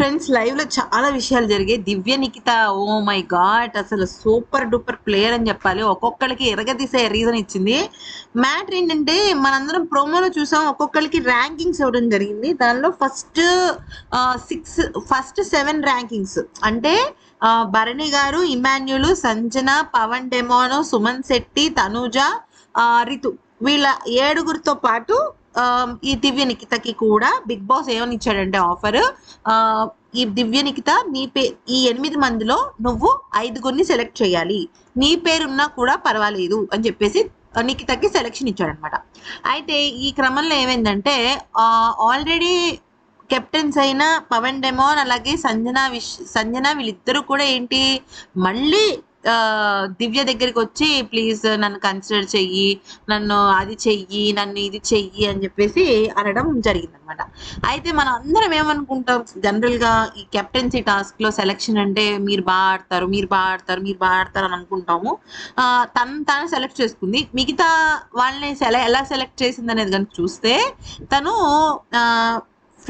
Friends లైవ్లో చాలా విషయాలు జరిగాయి. Divya Nikhita oh my god అసలు సూపర్ డూపర్ ప్లేయర్ అని చెప్పాలి. ఒక్కొక్కరికి ఎరగదీసే రీజన్ ఇచ్చింది. మ్యాటర్ ఏంటంటే మనందరం ప్రోమోలో చూసాం ఒక్కొక్కరికి ర్యాంకింగ్స్ ఇవ్వడం జరిగింది. దానిలో first six first seven rankings. అంటే భరణి గారు ఇమాన్యులు సంజన పవన్ డెమోనో సుమన్ శెట్టి తనూజ రితు. వీళ్ళ ఏడుగురితో పాటు Um, ఈ దివ్య నిఖితకి కూడా బిగ్ బాస్ ఏమని ఇచ్చాడంటే ఆఫర్ uh, ఈ దివ్య నిఖిత నీ పే ఈ ఎనిమిది మందిలో నువ్వు ఐదుగురిని సెలెక్ట్ చేయాలి. నీ పేరున్నా కూడా పర్వాలేదు అని చెప్పేసి uh, నిఖితకి సెలెక్షన్ ఇచ్చాడనమాట. అయితే ఈ క్రమంలో ఏమైందంటే uh, ఆల్రెడీ కెప్టెన్స్ అయిన పవన్ డెమోన్ అలాగే సంజన విష్ సంజన వీళ్ళిద్దరూ కూడా ఏంటి మళ్ళీ దివ్య దగ్గరికి వచ్చి ప్లీజ్ నన్ను కన్సిడర్ చెయ్యి నన్ను అది చెయ్యి నన్ను ఇది చెయ్యి అని చెప్పేసి అనడం జరిగిందనమాట. అయితే మనం అందరం ఏమనుకుంటాం? జనరల్గా ఈ కెప్టెన్సీ టాస్క్లో సెలెక్షన్ అంటే మీరు బాగా ఆడతారు మీరు బాగా ఆడతారు మీరు బాగా ఆడతారు అని అనుకుంటాము. తను తాను సెలెక్ట్ చేసుకుంది. మిగతా వాళ్ళని ఎలా సెలెక్ట్ చేసింది అనేది కనుక చూస్తే తను ఆ,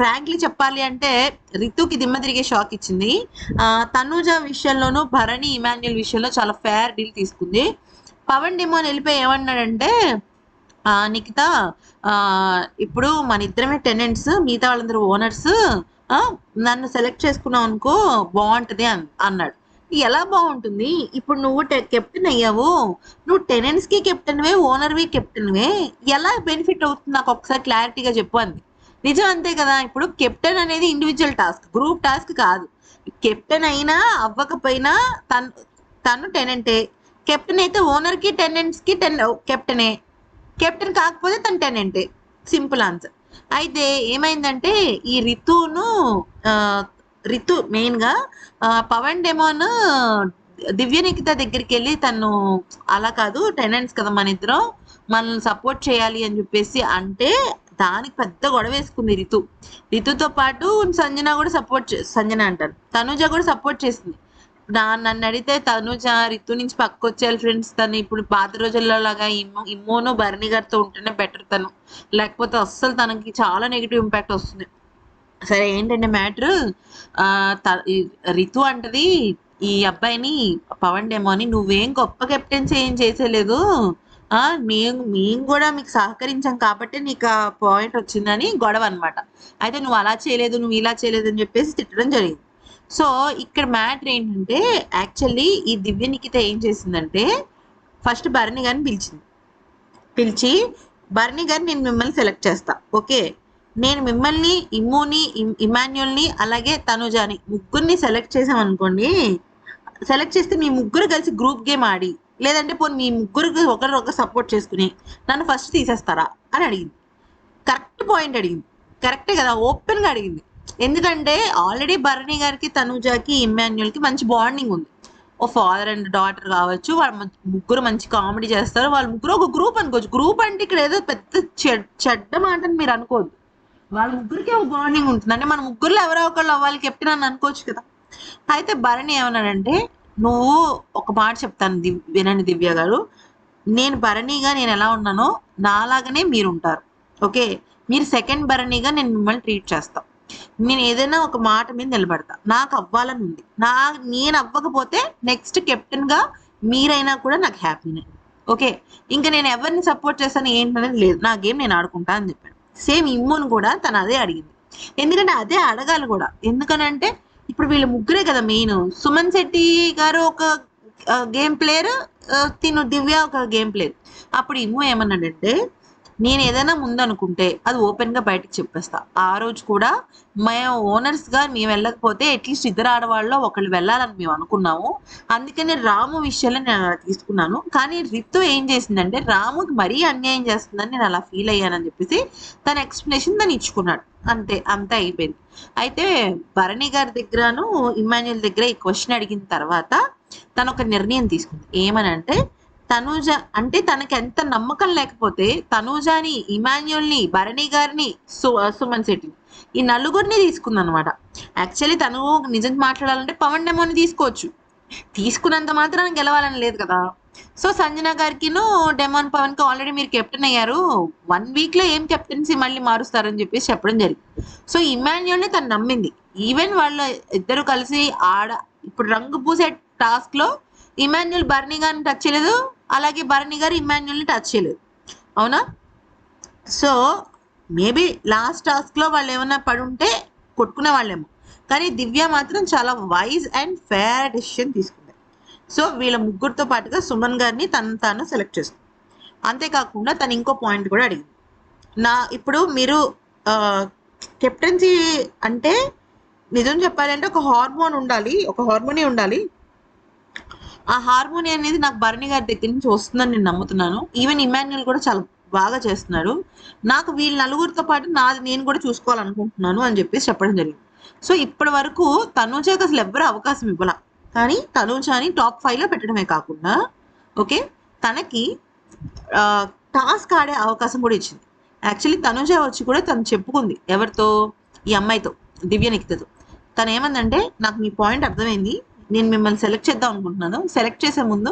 ఫ్రాంక్లీ చెప్పాలి అంటే రితుకి దిమ్మ తిరిగే షాక్ ఇచ్చింది. తనూజ విషయంలోనూ భరణి ఇమాన్యుల్ విషయంలో చాలా ఫేర్ డీల్ తీసుకుంది. పవన్ డిమోన్ వెళ్ళిపోయి ఏమన్నాడంటే నిఖిత ఇప్పుడు మన ఇద్దరమే టెనెంట్స్ మిగతా వాళ్ళందరూ ఓనర్స్ నన్ను సెలెక్ట్ చేసుకున్నావు అనుకో బాగుంటది అన్- అన్నాడు. ఎలా బాగుంటుంది? ఇప్పుడు నువ్వు కెప్టెన్ అయ్యావు. నువ్వు టెనెంట్స్కి కెప్టెన్వే ఓనర్వి కెప్టెన్వే ఎలా బెనిఫిట్ అవుతుంది? నాకు ఒకసారి క్లారిటీగా చెప్పు అంది. నిజం అంతే కదా. ఇప్పుడు కెప్టెన్ అనేది ఇండివిజువల్ టాస్క్ గ్రూప్ టాస్క్ కాదు. కెప్టెన్ అయినా అవ్వకపోయినా తను తను టెనెంటే కెప్టెన్ అయితే ఓనర్కి టెన్ కెప్టెనే కెప్టెన్ కాకపోతే తను టెనెంటే సింపుల్ ఆన్సర్. అయితే ఏమైందంటే ఈ రితును రితు మెయిన్గా పవన్ డెమోన్ దివ్య నిఖిత దగ్గరికి వెళ్ళి తను అలా కాదు టెనెంట్స్ కదా మన ఇద్దరం మనల్ని సపోర్ట్ చేయాలి అని చెప్పేసి అంటే దానికి పెద్ద గొడవ వేసుకుంది రితు. రితుతో పాటు సంజన కూడా సపోర్ట్ సంజన అంటారు. తనుజ కూడా సపోర్ట్ చేసింది. నా నన్ను అడిగితే తనుజ రితు నుంచి పక్క వచ్చేయాలి ఫ్రెండ్స్ తను ఇప్పుడు పాత రోజుల్లో లాగా ఇమ్మో ఇమ్మోను భరణి గారితో ఉంటేనే బెటర్ తను. లేకపోతే అస్సలు తనకి చాలా నెగిటివ్ ఇంపాక్ట్ వస్తుంది. సరే ఏంటంటే మ్యాటర్ రితు అంటది ఈ అబ్బాయిని పవన్ డెమోని నువ్వేం గొప్ప కెప్టెన్సీ ఏం చేసేలేదు మేము మేము కూడా మీకు సహకరించాం కాబట్టి నీకు ఆ పాయింట్ వచ్చిందని గొడవ అనమాట అయితే నువ్వు అలా చేయలేదు నువ్వు ఇలా చేయలేదు అని చెప్పేసి తిట్టడం జరిగింది. సో ఇక్కడ మ్యాటర్ ఏంటంటే యాక్చువల్లీ ఈ దివ్య నిఖిత ఏం చేసిందంటే ఫస్ట్ భరణి గారిని పిలిచింది. పిలిచి భరణి గారిని నేను మిమ్మల్ని సెలెక్ట్ చేస్తా ఓకే? నేను మిమ్మల్ని ఇమ్ముని ఇమ్- ఇమాన్యుల్ని అలాగే తనుజాని ముగ్గురిని సెలెక్ట్ చేసామనుకోండి సెలెక్ట్ చేస్తే మీ ముగ్గురు కలిసి గ్రూప్ గేమ్ ఆడి లేదంటే పోనీ మీ ముగ్గురికి ఒకరు ఒకరు సపోర్ట్ చేసుకుని నన్ను ఫస్ట్ తీసేస్తారా అని అడిగింది. కరెక్ట్ పాయింట్ అడిగింది. కరెక్టే కదా ఓపెన్గా అడిగింది. ఎందుకంటే ఆల్రెడీ భరణి గారికి తనుజాకి ఇమ్మాన్యుల్కి మంచి బాండింగ్ ఉంది. ఓ ఫాదర్ అండ్ డాటర్ కావచ్చు వాళ్ళ ముగ్గురు మంచి కామెడీ చేస్తారు వాళ్ళ ముగ్గురు ఒక గ్రూప్ అనుకోవచ్చు. గ్రూప్ అంటే ఇక్కడ ఏదో పెద్ద చెడ్- చెడ్డ మాట అని మీరు అనుకోవద్దు. వాళ్ళ ముగ్గురికి ఒక బాండింగ్ ఉంటుంది. అంటే మన ముగ్గురులో ఎవరో ఒకళ్ళు అవ్వాలి కెప్టెన్ అని అనుకోవచ్చు కదా. అయితే భరణి ఏమన్నాడంటే నువ్వు ఒక మాట చెప్తాను దివ్ వినండి దివ్య గారు. నేను భరణిగా నేను ఎలా ఉన్నానో నాలాగానే మీరు ఉంటారు ఓకే? మీరు సెకండ్ భరణిగా నేను మిమ్మల్ని ట్రీట్ చేస్తాం. నేను ఏదైనా ఒక మాట మీద నిలబడతా. నాకు అవ్వాలని ఉంది. నా నేను అవ్వకపోతే నెక్స్ట్ కెప్టెన్గా మీరైనా కూడా నాకు హ్యాపీనే. ఓకే? ఇంకా నేను ఎవరిని సపోర్ట్ చేస్తాను ఏంటనేది లేదు. నా గేమ్ నేను ఆడుకుంటా అని చెప్పాను సేమ్ ఇమ్మును కూడా తను అదే అడిగింది. ఎందుకంటే అదే అడగాలి కూడా. ఎందుకనంటే ఇప్పుడు వీళ్ళు ముగ్గురే కదా మెయిన్. సుమన్ శెట్టి గారు ఒక గేమ్ ప్లేయర్ తిను దివ్య ఒక గేమ్ ప్లేయర్ అప్పుడు ఇమ్ము ఏమన్నాడంటే నేను ఏదైనా ముందనుకుంటే అది ఓపెన్గా బయటకు చెప్పేస్తా. ఆ రోజు కూడా మేము ఓనర్స్గా మేము వెళ్ళకపోతే అట్లీస్ట్ ఇద్దరు ఆడవాళ్ళలో ఒకళ్ళు వెళ్ళాలని మేము అనుకున్నాము. అందుకని రాము విషయంలో నేను అలా తీసుకున్నాను. కానీ రిత్తు ఏం చేసిందంటే రాముకి మరీ అన్యాయం చేస్తుందని నేను అలా ఫీల్ అయ్యానని చెప్పేసి తన ఎక్స్ప్లెనేషన్ తను ఇచ్చుకున్నాడు. అంతే అంతా అయిపోయింది. అయితే భరణి గారి దగ్గరను ఇమాన్యుల్ దగ్గర ఈ క్వశ్చన్ అడిగిన తర్వాత తను ఒక నిర్ణయం తీసుకుంది. ఏమని అంటే తనూజ అంటే తనకి ఎంత నమ్మకం లేకపోతే తనూజాని ఇమాన్యుల్ని భరణి గారిని సు సుమన్ శెట్టిని ఈ నలుగురిని తీసుకుంది అనమాట యాక్చువల్లీ తను నిజం మాట్లాడాలంటే పవన్ డెమోని తీసుకోవచ్చు. తీసుకున్నంత మాత్రం గెలవాలని లేదు కదా. సో సంజన గారికిను డెమోన్ పవన్కి ఆల్రెడీ మీరు కెప్టెన్ అయ్యారు. వన్ వీక్లో ఏం కెప్టెన్సీ మళ్ళీ మారుస్తారని చెప్పేసి చెప్పడం జరిగింది. సో ఇమాన్యుల్ని తను నమ్మింది. ఈవెన్ వాళ్ళ ఇద్దరు కలిసి ఆడ ఇప్పుడు రంగు పూసే టాస్క్లో ఇమాన్యుల్ బర్నీ గారిని టచ్ చేయలేదు. అలాగే భరణి గారు ఇమాన్యుల్ని టచ్ చేయలేదు. అవునా? సో మేబీ లాస్ట్ టాస్క్లో వాళ్ళు ఏమైనా పడి ఉంటే కొట్టుకునే వాళ్ళేమో. కానీ దివ్య మాత్రం చాలా వైజ్ అండ్ ఫేర్ డెసిషన్ తీసుకుంది. సో వీళ్ళ ముగ్గురితో పాటుగా సుమన్ గారిని తను తాను సెలెక్ట్ చేసుకుంది అంతేకాకుండా తను ఇంకో పాయింట్ కూడా అడిగింది. నా ఇప్పుడు మీరు కెప్టెన్సీ అంటే నిజం చెప్పాలంటే ఒక హార్మోన్ ఉండాలి ఒక హార్మోనీ ఉండాలి. ఆ హార్మోని అనేది నాకు భరణి గారి దగ్గర నుంచి వస్తుందని నేను నమ్ముతున్నాను. ఈవెన్ ఇమాన్యుల్ కూడా చాలా బాగా చేస్తున్నాడు. నాకు వీళ్ళ నలుగురితో పాటు నాది నేను కూడా చూసుకోవాలనుకుంటున్నాను అని చెప్పేసి చెప్పడం జరిగింది. సో ఇప్పటి వరకు తనుజకి అసలు ఎవ్వరూ అవకాశం ఇవ్వాల. కానీ తనుజాని టాప్ ఫైవ్లో పెట్టడమే కాకుండా ఓకే తనకి టాస్క్ ఆడే అవకాశం కూడా ఇచ్చింది. యాక్చువల్లీ తనుజ వచ్చి కూడా తను చెప్పుకుంది ఎవరితో? ఈ అమ్మాయితో దివ్య నిఖితతో. తను ఏమందంటే నాకు మీ పాయింట్ అర్థమైంది. నేను మిమ్మల్ని సెలెక్ట్ చేద్దాం అనుకుంటున్నాను. సెలెక్ట్ చేసే ముందు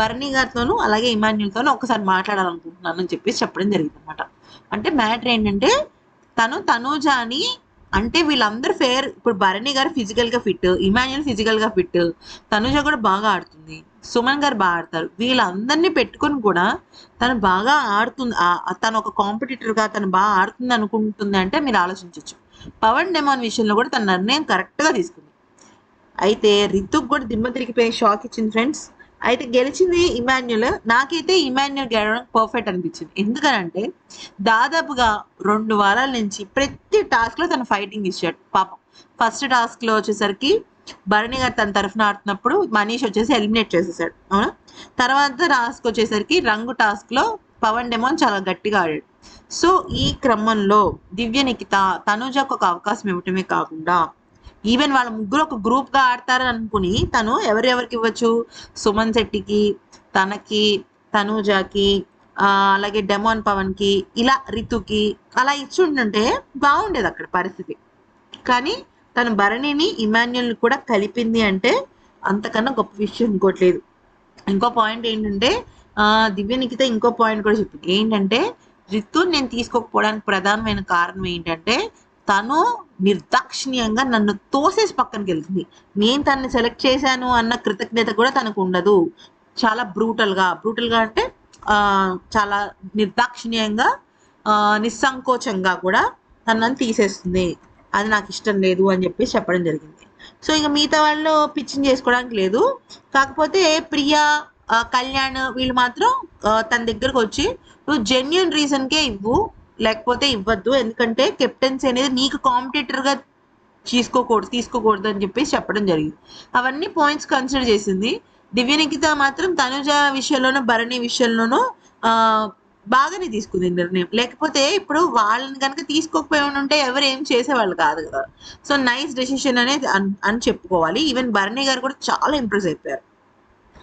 బర్నీ గారితోనూ అలాగే ఇమాన్యుల్తోనూ ఒకసారి మాట్లాడాలనుకుంటున్నాను అని చెప్పేసి చెప్పడం జరిగింది అనమాట అంటే మ్యాటర్ ఏంటంటే తను తనూజాని అంటే వీళ్ళందరూ ఫేర్ ఇప్పుడు భరణి గారు ఫిజికల్గా ఫిట్ ఇమాన్యుల్ ఫిజికల్గా ఫిట్ తనుజ కూడా బాగా ఆడుతుంది సుమన్ గారు బాగా ఆడతారు. వీళ్ళందరినీ పెట్టుకొని కూడా తను బాగా ఆడుతుంది తను ఒక కాంపిటీటర్గా తను బాగా ఆడుతుంది అనుకుంటుంది అంటే మీరు ఆలోచించవచ్చు పవన్ డెమాన్ విషయంలో కూడా తన నిర్ణయం కరెక్ట్గా తీసుకుంది. అయితే రితుక్ కూడా దిమ్మ తిరిగిపోయి షాక్ ఇచ్చింది ఫ్రెండ్స్ అయితే గెలిచింది ఇమాన్యుల్. నాకైతే ఇమాన్యుల్ గెలవడం పర్ఫెక్ట్ అనిపించింది. ఎందుకనంటే దాదాపుగా రెండు వారాల నుంచి ప్రతి టాస్క్లో తను ఫైటింగ్ ఇచ్చాడు. పాపం. ఫస్ట్ టాస్క్లో వచ్చేసరికి భరణి గారు తన తరఫున ఆడుతున్నప్పుడు మనీష్ వచ్చేసి ఎలిమినేట్ చేసేసాడు. అవునా? తర్వాత టాస్క్ వచ్చేసరికి రంగు టాస్క్లో పవన్ డెమోన్ చాలా గట్టిగా ఆడాడు. సో ఈ క్రమంలో దివ్య నిఖిత తనుజకు ఒక అవకాశం ఇవ్వటమే కాకుండా ఈవెన్ వాళ్ళ ముగ్గురు ఒక గ్రూప్గా ఆడతారని అనుకుని తను ఎవరెవరికి ఇవ్వచ్చు? సుమన్ శెట్టికి తనకి తనూజాకి అలాగే డెమోన్ పవన్కి ఇలా రితుకి అలా ఇచ్చి ఉంటుంటే బాగుండేది అక్కడ పరిస్థితి. కానీ తను భరణిని ఇమాన్యుల్ కూడా కలిపింది అంటే అంతకన్నా గొప్ప విషయం ఇంకోట్లేదు ఇంకో పాయింట్ ఏంటంటే దివ్య నిఖిత ఇంకో పాయింట్ కూడా చెప్పింది ఏంటంటే రితు నేను తీసుకోకపోవడానికి ప్రధానమైన కారణం ఏంటంటే తను నిర్దాక్షిణ్యంగా నన్ను తోసేసి పక్కనకి వెళ్తుంది. నేను తనని సెలెక్ట్ చేశాను అన్న కృతజ్ఞత కూడా తనకు ఉండదు. చాలా బ్రూటల్గా బ్రూటల్గా అంటే చాలా నిర్దాక్షిణ్యంగా నిస్సంకోచంగా కూడా తనని తీసేస్తుంది. అది నాకు ఇష్టం లేదు అని చెప్పేసి చెప్పడం జరిగింది. సో ఇక మిగతా వాళ్ళు పిచ్చింగ్ చేసుకోవడానికి లేదు. కాకపోతే ప్రియా కళ్యాణ్ వీళ్ళు మాత్రం తన దగ్గరకు వచ్చి నువ్వు జెన్యున్ రీజన్కే ఇవ్వు. లేకపోతే ఇవ్వద్దు. ఎందుకంటే కెప్టెన్సీ అనేది నీకు కాంపిటేటర్గా తీసుకోకూడదు తీసుకోకూడదు అని చెప్పేసి చెప్పడం జరిగింది. అవన్నీ పాయింట్స్ కన్సిడర్ చేసింది. దివ్య నిఖిత మాత్రం తనుజ విషయంలోనూ భరణి విషయంలోనూ బాగానే తీసుకుంది నిర్ణయం. లేకపోతే ఇప్పుడు వాళ్ళని కనుక తీసుకోకపోయి ఉంటే ఎవరు ఏం చేసేవాళ్ళు కాదు కదా. సో నైస్ డెసిషన్ అనేది అన్- అని చెప్పుకోవాలి. ఈవెన్ భరణి గారు కూడా చాలా ఇంప్రెస్ అయిపోయారు.